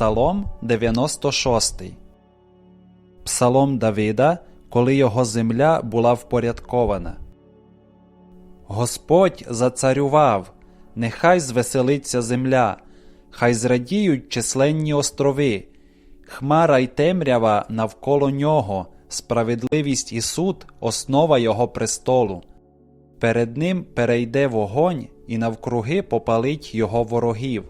Псалом 96. Псалом Давида, коли його земля була впорядкована. Господь зацарював, нехай звеселиться земля, хай зрадіють численні острови, хмара й темрява навколо нього, справедливість і суд основа його престолу. Перед ним перейде вогонь і навкруги попалить його ворогів.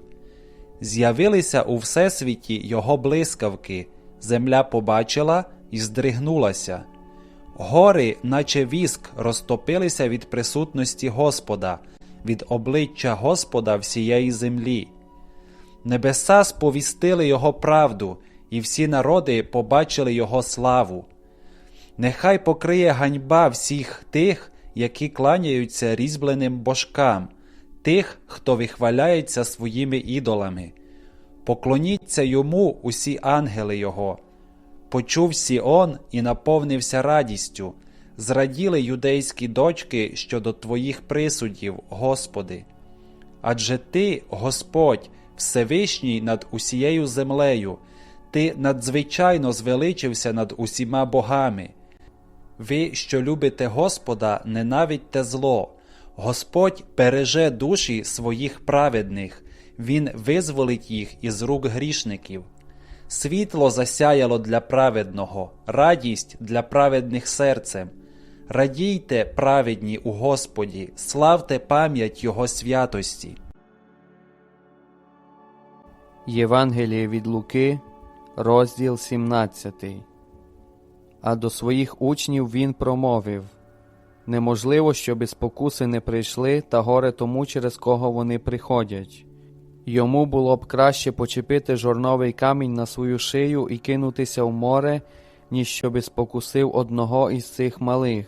З'явилися у всесвіті його блискавки, земля побачила і здригнулася. Гори, наче віск, розтопилися від присутності Господа, від обличчя Господа всієї землі. Небеса сповістили Його правду, і всі народи побачили Його славу. Нехай покриє ганьба всіх тих, які кланяються різьбленим божкам, тих, хто вихваляється своїми ідолами. Поклоніться йому усі ангели Його. Почув Сіон і наповнився радістю, зраділи юдейські дочки щодо Твоїх присудів, Господи. Адже Ти, Господь, Всевишній над усією землею, Ти надзвичайно звеличився над усіма богами. Ви, що любите Господа, ненавидьте зло. Господь береже душі своїх праведних, Він визволить їх із рук грішників. Світло засяяло для праведного, радість для праведних серцем. Радійте, праведні у Господі, славте пам'ять Його святості. Євангеліє від Луки, розділ 17. А до своїх учнів він промовив Неможливо, щоби спокуси не прийшли, та горе тому, через кого вони приходять. Йому було б краще почепити жорновий камінь на свою шию і кинутися в море, ніж щоби спокусив одного із цих малих.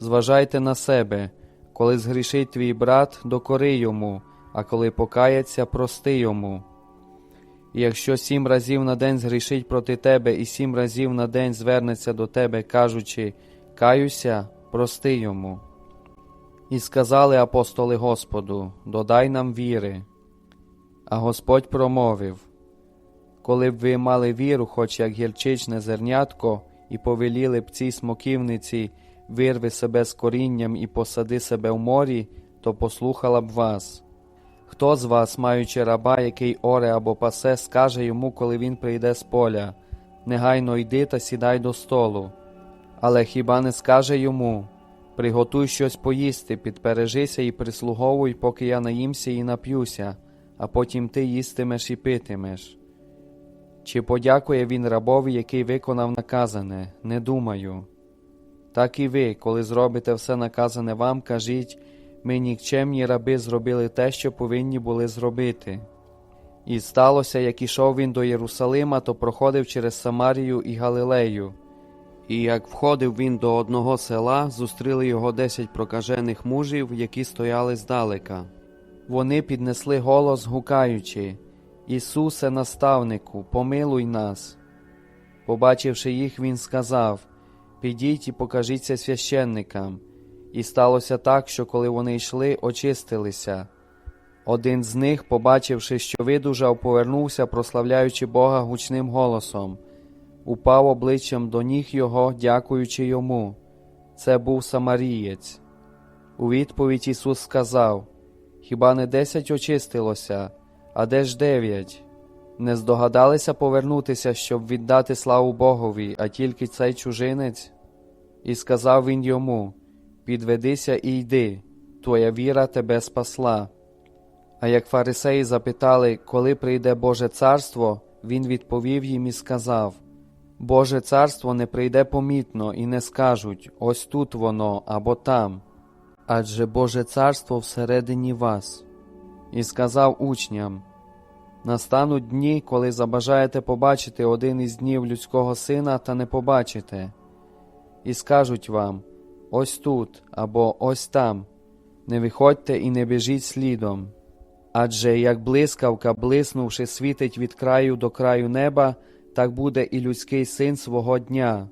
Зважайте на себе, коли згрішить твій брат, докори йому, а коли покається, прости йому. Якщо сім разів на день згрішить проти тебе і сім разів на день звернеться до тебе, кажучи Каюся, прости йому. І сказали апостоли Господу, додай нам віри. А Господь промовив Коли б ви мали віру, хоч як гірчичне зернятко, і повеліли б цій смоківниці вирви себе з корінням і посади себе в морі, то послухала б вас. Хто з вас, маючи раба, який оре або пасе, скаже йому, коли він прийде з поля негайно йди та сідай до столу. Але хіба не скаже йому Приготуй щось поїсти, підпережися і прислуговуй, поки я наїмся і нап'юся, а потім ти їстимеш і питимеш. Чи подякує він рабові, який виконав наказане, не думаю. Так і ви, коли зробите все наказане вам, кажіть ми нікчемні раби зробили те, що повинні були зробити. І сталося, як ішов він до Єрусалима, то проходив через Самарію і Галилею. І як входив він до одного села, зустріли його десять прокажених мужів, які стояли здалека. Вони піднесли голос, гукаючи Ісусе, наставнику, помилуй нас. Побачивши їх, він сказав Підіть і покажіться священникам. І сталося так, що коли вони йшли, очистилися. Один з них, побачивши, що видужав, повернувся, прославляючи Бога гучним голосом, упав обличчям до ніг його, дякуючи йому. Це був Самарієць. У відповідь Ісус сказав Хіба не десять очистилося, а де ж дев'ять? Не здогадалися повернутися, щоб віддати славу Богові, а тільки цей чужинець? І сказав він йому Підведися і йди, твоя віра тебе спасла. А як фарисеї запитали, коли прийде Боже царство, він відповів їм і сказав Боже царство не прийде помітно, і не скажуть ось тут воно або там, адже Боже царство всередині вас. І сказав учням Настануть дні, коли забажаєте побачити один із днів людського сина, та не побачите, і скажуть вам ось тут або ось там, не виходьте і не біжіть слідом. Адже як блискавка, блиснувши, світить від краю до краю неба, так буде і людський син свого дня.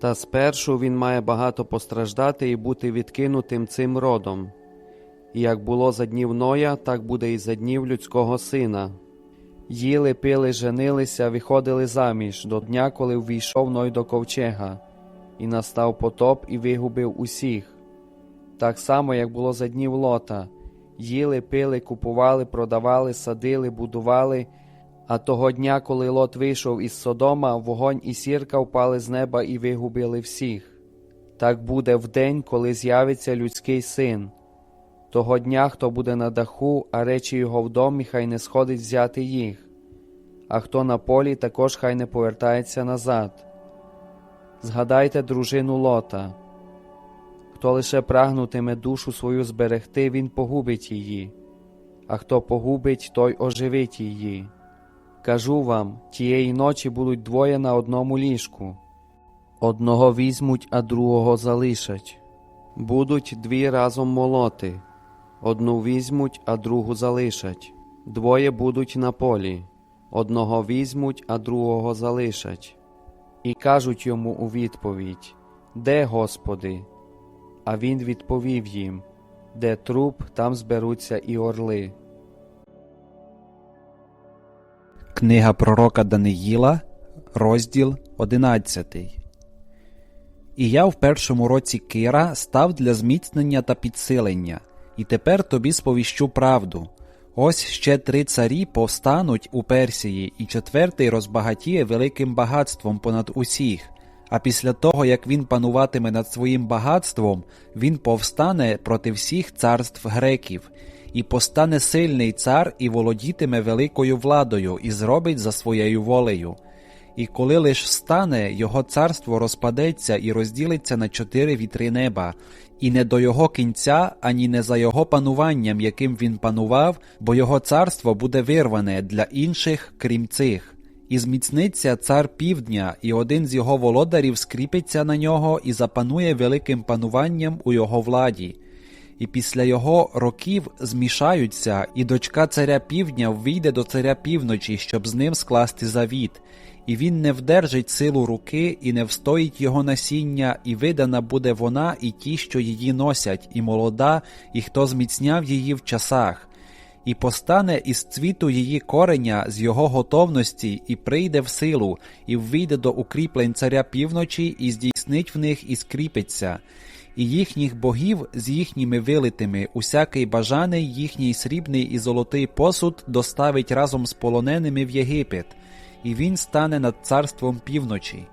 Та спершу він має багато постраждати і бути відкинутим цим родом. І як було за днів Ноя, так буде і за днів людського сина. Їли, пили, женилися, виходили заміж до дня, коли ввійшов Ной до ковчега, і настав потоп і вигубив усіх. Так само, як було за днів лота. Їли, пили, купували, продавали, садили, будували. А того дня, коли лот вийшов із Содома, вогонь і сірка впали з неба і вигубили всіх. Так буде в день, коли з'явиться людський син. Того дня, хто буде на даху, а речі його в домі, хай не сходить взяти їх, а хто на полі, також хай не повертається назад. Згадайте дружину лота. Хто лише прагнутиме душу свою зберегти, він погубить її, а хто погубить, той оживить її. Кажу вам, тієї ночі будуть двоє на одному ліжку. Одного візьмуть, а другого залишать. Будуть дві разом молоти. Одну візьмуть, а другу залишать. Двоє будуть на полі. Одного візьмуть, а другого залишать. І кажуть йому у відповідь: Де, Господи? А він відповів їм: Де труп, там зберуться і орли. Книга пророка Даниїла, розділ 11. І я в першому році Кира став для зміцнення та підсилення, і тепер тобі сповіщу правду. Ось ще три царі повстануть у Персії, і четвертий розбагатіє великим багатством понад усіх. А після того, як він пануватиме над своїм багатством, він повстане проти всіх царств греків, і постане сильний цар і володітиме великою владою, і зробить за своєю волею. І коли лиш встане, його царство розпадеться і розділиться на чотири вітри неба, і не до його кінця, ані не за його пануванням, яким він панував, бо його царство буде вирване для інших, крім цих. І зміцниться цар півдня, і один з його володарів скріпиться на нього і запанує великим пануванням у його владі. І після його років змішаються, і дочка царя півдня ввійде до царя півночі, щоб з ним скласти завіт. І він не вдержить силу руки, і не встоїть його насіння, і видана буде вона, і ті, що її носять, і молода, і хто зміцняв її в часах. І постане із цвіту її кореня з його готовності, і прийде в силу, і ввійде до укріплень царя півночі, і здійснить в них і скріпиться. І їхніх богів з їхніми вилитими, усякий бажаний їхній срібний і золотий посуд доставить разом з полоненими в Єгипет, і він стане над царством півночі.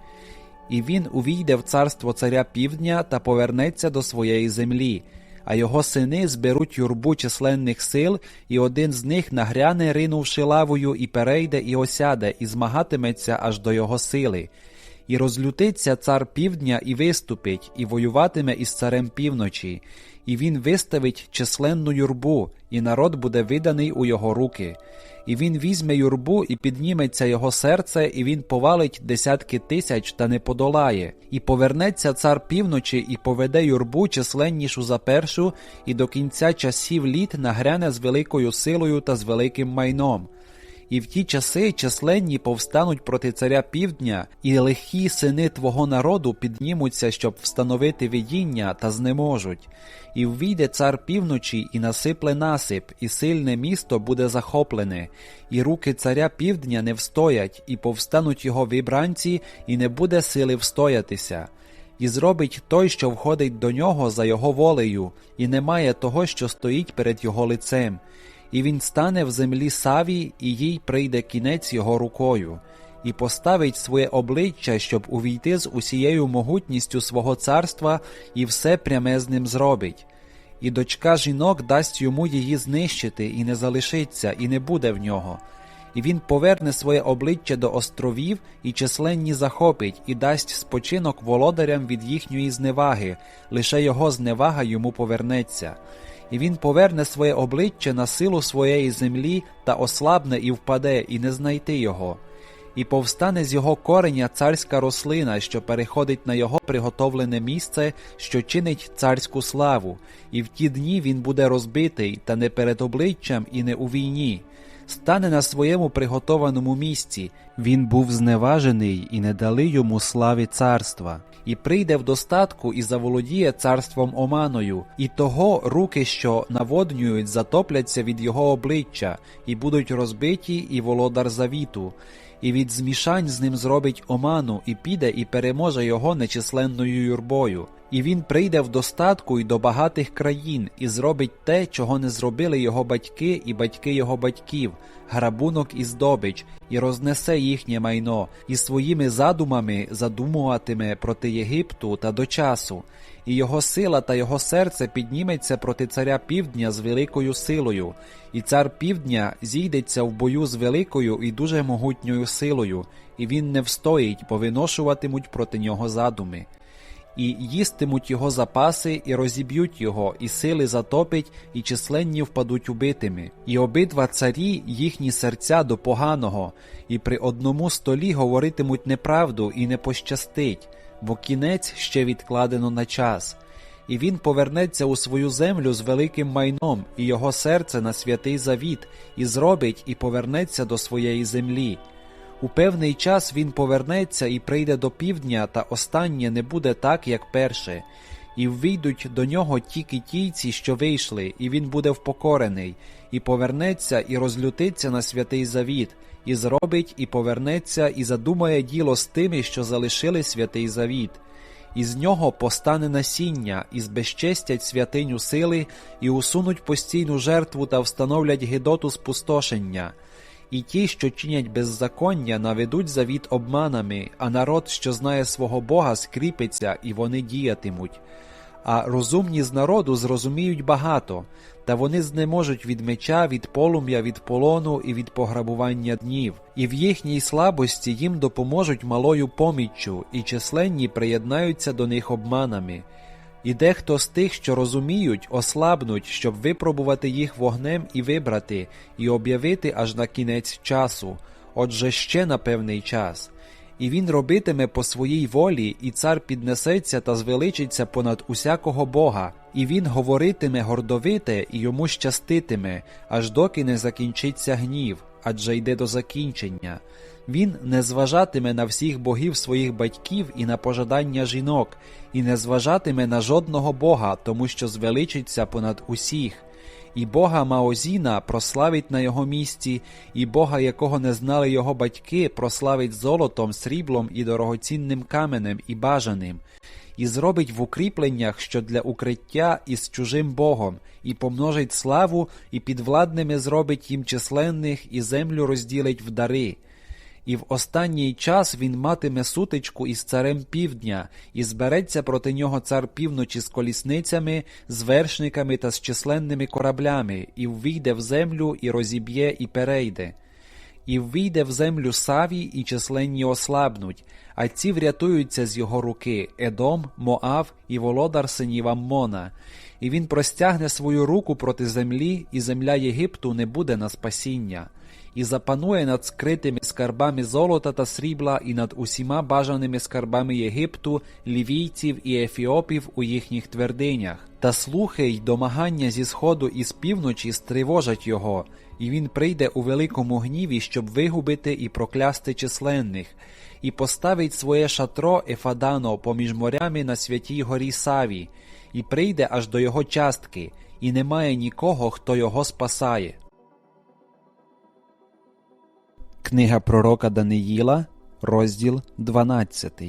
І він увійде в царство царя півдня та повернеться до своєї землі, а його сини зберуть юрбу численних сил, і один з них нагряне, ринувши лавою, і перейде, і осяде, і змагатиметься аж до його сили. І розлютиться цар півдня і виступить, і воюватиме із царем півночі, і він виставить численну юрбу, і народ буде виданий у його руки. І він візьме юрбу, і підніметься його серце, і він повалить десятки тисяч та не подолає. І повернеться цар півночі, і поведе юрбу численнішу за першу, і до кінця часів літ нагряне з великою силою та з великим майном. І в ті часи численні повстануть проти царя півдня, і лихі сини твого народу піднімуться, щоб встановити видіння, та знеможуть. І ввійде цар півночі, і насипле насип, і сильне місто буде захоплене, і руки царя півдня не встоять, і повстануть його вибранці, і не буде сили встоятися. І зробить той, що входить до нього за його волею, і немає того, що стоїть перед його лицем і він стане в землі саві, і їй прийде кінець його рукою, і поставить своє обличчя, щоб увійти з усією могутністю свого царства, і все пряме з ним зробить. І дочка жінок дасть йому її знищити, і не залишиться, і не буде в нього. І він поверне своє обличчя до островів, і численні захопить, і дасть спочинок володарям від їхньої зневаги, лише його зневага йому повернеться і він поверне своє обличчя на силу своєї землі та ослабне і впаде, і не знайти його. І повстане з його кореня царська рослина, що переходить на його приготовлене місце, що чинить царську славу, і в ті дні він буде розбитий, та не перед обличчям і не у війні. Стане на своєму приготованому місці. Він був зневажений і не дали йому слави царства. І прийде в достатку і заволодіє царством Оманою, і того руки, що наводнюють, затопляться від його обличчя, і будуть розбиті, і володар завіту. І від змішань з ним зробить оману, і піде, і переможе його нечисленною юрбою. І він прийде в достатку й до багатих країн, і зробить те, чого не зробили його батьки і батьки його батьків, грабунок і здобич, і рознесе їхнє майно, і своїми задумами задумуватиме проти Єгипту та до часу. І його сила та його серце підніметься проти царя півдня з великою силою, і цар півдня зійдеться в бою з великою і дуже могутньою силою, і він не встоїть, бо виношуватимуть проти нього задуми і їстимуть його запаси, і розіб'ють його, і сили затопить, і численні впадуть убитими. І обидва царі їхні серця до поганого, і при одному столі говоритимуть неправду і не пощастить, бо кінець ще відкладено на час. І він повернеться у свою землю з великим майном, і його серце на святий завіт, і зробить, і повернеться до своєї землі. У певний час він повернеться і прийде до півдня, та останнє не буде так, як перше. І ввійдуть до нього ті китійці, що вийшли, і він буде впокорений, і повернеться, і розлютиться на святий завіт, і зробить, і повернеться, і задумає діло з тими, що залишили святий завіт. І з нього постане насіння, і збезчестять святиню сили, і усунуть постійну жертву та встановлять гидоту спустошення. І ті, що чинять беззаконня, наведуть завіт обманами, а народ, що знає свого Бога, скріпиться, і вони діятимуть. А розумні з народу зрозуміють багато, та вони знеможуть від меча, від полум'я, від полону і від пограбування днів, і в їхній слабості їм допоможуть малою поміччю, і численні приєднаються до них обманами. І дехто з тих, що розуміють, ослабнуть, щоб випробувати їх вогнем і вибрати, і об'явити аж на кінець часу, отже ще на певний час. І він робитиме по своїй волі, і цар піднесеться та звеличиться понад усякого Бога, і він говоритиме гордовите, і йому щаститиме, аж доки не закінчиться гнів, адже йде до закінчення. Він не зважатиме на всіх богів своїх батьків і на пожадання жінок, і не зважатиме на жодного бога, тому що звеличиться понад усіх. І Бога Маозіна прославить на його місці, і Бога, якого не знали його батьки, прославить золотом, сріблом і дорогоцінним каменем і бажаним, і зробить в укріпленнях, що для укриття із чужим Богом, і помножить славу, і підвладними зробить їм численних, і землю розділить в дари. І в останній час він матиме сутичку із царем півдня, і збереться проти нього цар півночі з колісницями, з вершниками та з численними кораблями, і ввійде в землю, і розіб'є, і перейде. І ввійде в землю Саві, і численні ослабнуть, а ці врятуються з його руки Едом, Моав і володар синів Аммона. І він простягне свою руку проти землі, і земля Єгипту не буде на спасіння і запанує над скритими скарбами золота та срібла і над усіма бажаними скарбами Єгипту, лівійців і ефіопів у їхніх твердинях. Та слухи й домагання зі сходу і з півночі стривожать його, і він прийде у великому гніві, щоб вигубити і проклясти численних, і поставить своє шатро Ефадано поміж морями на святій горі Саві, і прийде аж до його частки, і немає нікого, хто його спасає. Книга пророка Даниїла, розділ 12.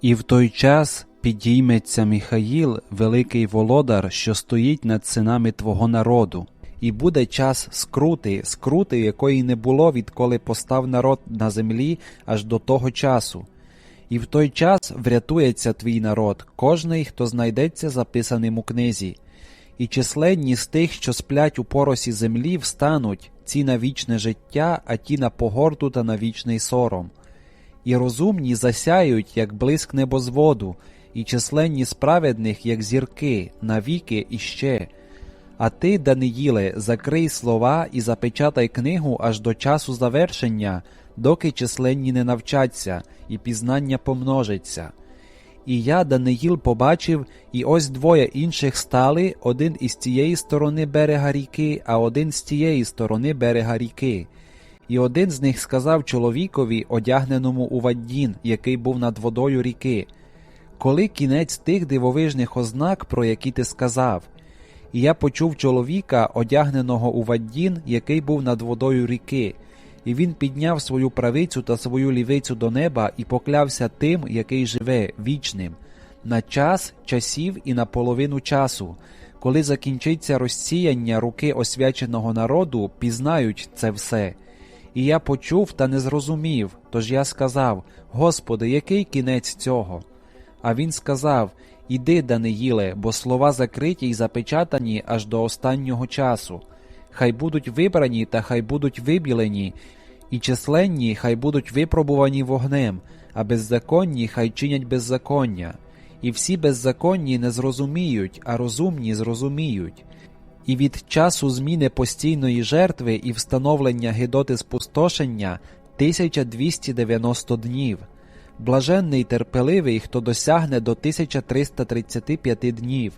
І в той час підійметься Міхаїл, великий володар, що стоїть над синами твого народу, і буде час скрути, скрути, якої не було, відколи постав народ на землі аж до того часу. І в той час врятується твій народ, кожний, хто знайдеться записаним у книзі. І численні з тих, що сплять у поросі землі, встануть, ці на вічне життя, а ті на погорду та на вічний сором. І розумні засяють, як блиск небозводу, і численні справедних, як зірки, навіки іще. А ти, Даниїле, закрий слова і запечатай книгу аж до часу завершення, доки численні не навчаться, і пізнання помножиться. І я, Даниїл, побачив, і ось двоє інших стали, один із цієї сторони берега ріки, а один з тієї сторони берега ріки. І один з них сказав чоловікові, одягненому у ваддін, який був над водою ріки, коли кінець тих дивовижних ознак, про які ти сказав. І я почув чоловіка, одягненого у ваддін, який був над водою ріки, і він підняв свою правицю та свою лівицю до неба і поклявся тим, який живе вічним, на час часів і на половину часу. Коли закінчиться розсіяння руки освяченого народу, пізнають це все. І я почув та не зрозумів, тож я сказав: Господи, який кінець цього? А він сказав: Іди, Даниїле, бо слова закриті й запечатані аж до останнього часу. Хай будуть вибрані та хай будуть вибілені, і численні хай будуть випробувані вогнем, а беззаконні хай чинять беззаконня. І всі беззаконні не зрозуміють, а розумні зрозуміють. І від часу зміни постійної жертви і встановлення гидоти спустошення 1290 днів. Блаженний терпеливий, хто досягне до 1335 днів,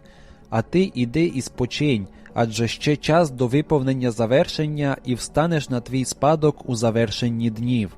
а ти іди і спочинь, адже ще час до виповнення завершення і встанеш на твій спадок у завершенні днів.